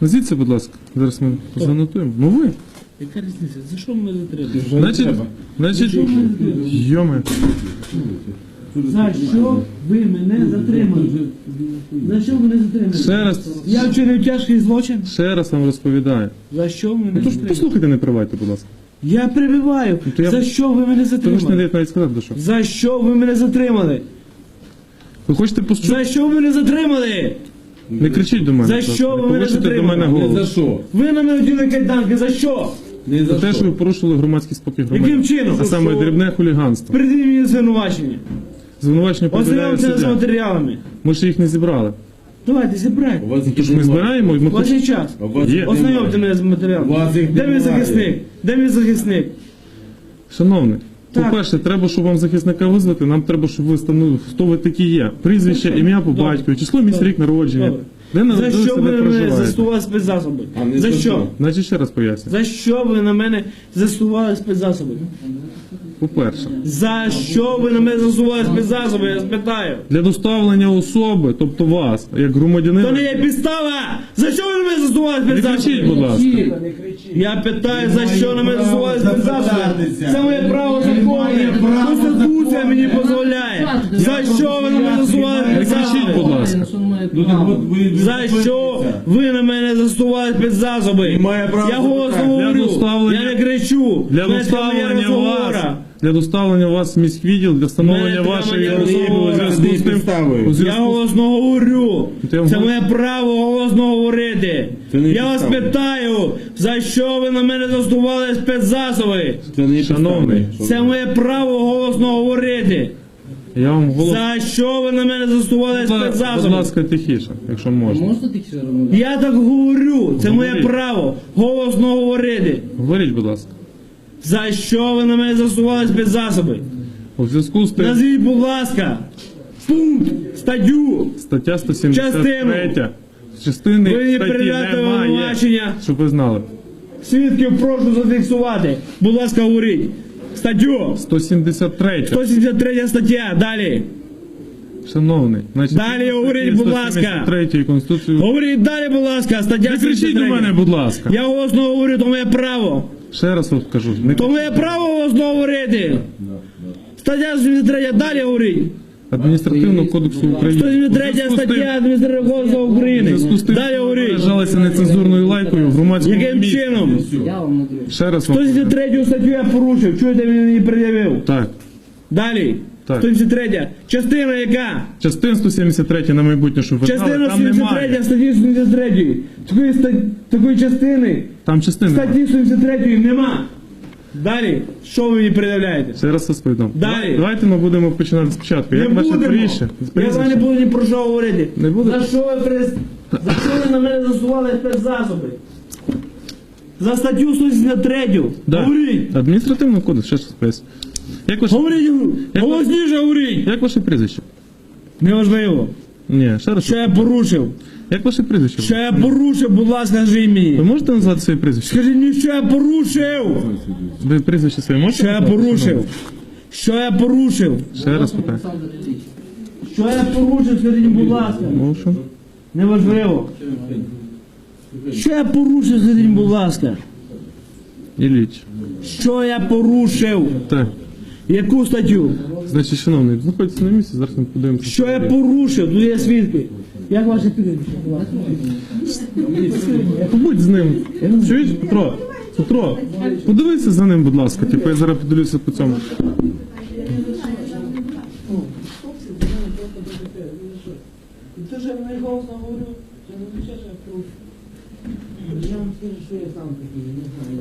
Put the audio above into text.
Назвіться, будь ласка. Зараз ми занотуємо. Ну ви. Яка різниця? За що мене затримали? Значить, значить, йоми. За що ви мене затримали? За що ви мене затримали? Ще раз, Я вчинив тяжкий злочин. ще раз вам розповідаю. За що ви мене Ну, то ж затримали? послухайте, не привайте, будь ласка. Я перебиваю. то я- За що ви мене Тому ж не затримали? дають навіть сказати, до що. За що ви мене затримали? Ви хочете почути? За що ви мене затримали? Не кричіть до мене. За що ви мене до затримали? мене Не за голос. що? Ви на мене вділи кайданки. За що? Не За за те, що ви що? порушили громадський спокій Яким чином? А саме дрібне хуліганство. Передивіть мені звинувачення. Звинувачення повідомляє Ознайомтеся з суддя. матеріалами. Ми ще їх не зібрали. Давайте, зібрайте. У вас їх Тож ми немає. збираємо, і ми У вас хочемо. є час. У вас Є. їх Ознайомте немає. мене з матеріалами. Вас їх Де мій немає. захисник? Де мій захисник? Шановний. По-перше, треба, щоб вам захисника визвати, нам треба, щоб ви встановили, хто ви такі є. Прізвище, ім'я по батькові, число місць рік народження. Добре. Де За народилися, що ви на мене проживаєте. застували спецзасоби? А не За за що? Значить, ще раз поясню. За що ви на мене застували спецзасоби? По-перше, За що ви на мене застували спецзасоби? Я спитаю. для доставлення особи, тобто вас, як То не громадянина. є підстава! За що ви на мене застували Не кричіть, будь ласка. Я питаю, за що на мене застували спецзасоби? Це моє право законне. Конституція мені дозволяє. За що ви на мене ласка. Ну так от ви За що ви на мене застували спецзасоби? Має право Я голосно запитати. Для говорю, доставлення- я не кричу. Для Знаєте, моя доставлення вас, розговора. для доставлення вас в міськвідділ, для встановлення Мене вашої особи у зв'язку з тим, Підставою. у Я зв'язку з голосно говорю. Ти Це моє право голосно говорити. Це не Я вас підстава. питаю, за що ви на мене застували спецзасоби? Це не Шановний. підстави. Це моє право голосно говорити. Я вам голос. За що ви на мене застували Будь спецзасоби? ласка, тихіше, якщо можна. Можна тихіше робити? Я так говорю. Це моє Говоріть. право голосно говорити. Говоріть, будь ласка. За що ви на мене застували спецзасоби? У зв'язку з тим, Назвіть, будь ласка, пункт, статтю. стаття 173, частини Ви не статті передати немає, обвинувачення. щоб ви знали. Свідків прошу зафіксувати. Будь ласка, говоріть. Статтю. 173, 173 стаття. Далі. шановний. Значить, Далі говоріть, будь ласка. 173 Конституції. Говоріть далі, будь ласка, стаття Не кричіть 73. до мене, будь ласка. Я голосно говорю, то моє право. Ще раз вам скажу. Не То моє право голосно говорити. Стаття 73, далі говоріть. Адміністративного кодексу України. 173 У зв'язку з тим- стаття адміністративного кодексу України. Далі говоріть. виражалися нецензурною лайкою в громадському Яким місці. чином? Ще раз вам 173 статтю я порушив. Чуєте, він мені пред'явив. Так. Далі. Так. 173. Частина яка? Частин 173 на майбутнє, щоб ви знали, Частина там 73 немає. статті 73. Такої, ста- такої частини Там частини. статті 73 нема. Далі. Що ви мені пред'являєте? Ще раз вас. Далі. Давайте ми будемо починати спочатку. Не Як ваше будемо. прізвище? Я вам не буду ні про що говорити. Не буде? За що ви прес... За що ви на мене засували спецзасоби? За статтю 173. Да. Говоріть. Адміністративний кодекс, ще раз поясню. Як ваше, Говоріть. Як Голосніше говоріть. як ваше прізвище? Неважливо. Ні, ще раз. Що я порушив? Як ваше прізвище? Що я порушив, будь ласка, скажіть Ви мені. можете назвати своє прізвище? Скажіть мені, що я порушив? Ви прізвище своє можете? Що я назвати? порушив? Що я порушив? Ще раз питаю. Що я порушив, скажіть, будь ласка. Мошу. Неважливо. Що я порушив, скажіть, будь ласка. Іліч. Що я порушив? Так. Яку статтю? Значить, шановний, знаходиться на місці, зараз ми подивимося. Що я порушив? Тут є свідки. Як будь ласка? Побудь з ним. Чуєш, Петро? Петро, подивися за ним, будь ласка. Типу я зараз подивлюся по цьому. Ж не голосно говорю, це не що я вам скажу, що я сам такий, не знаю, що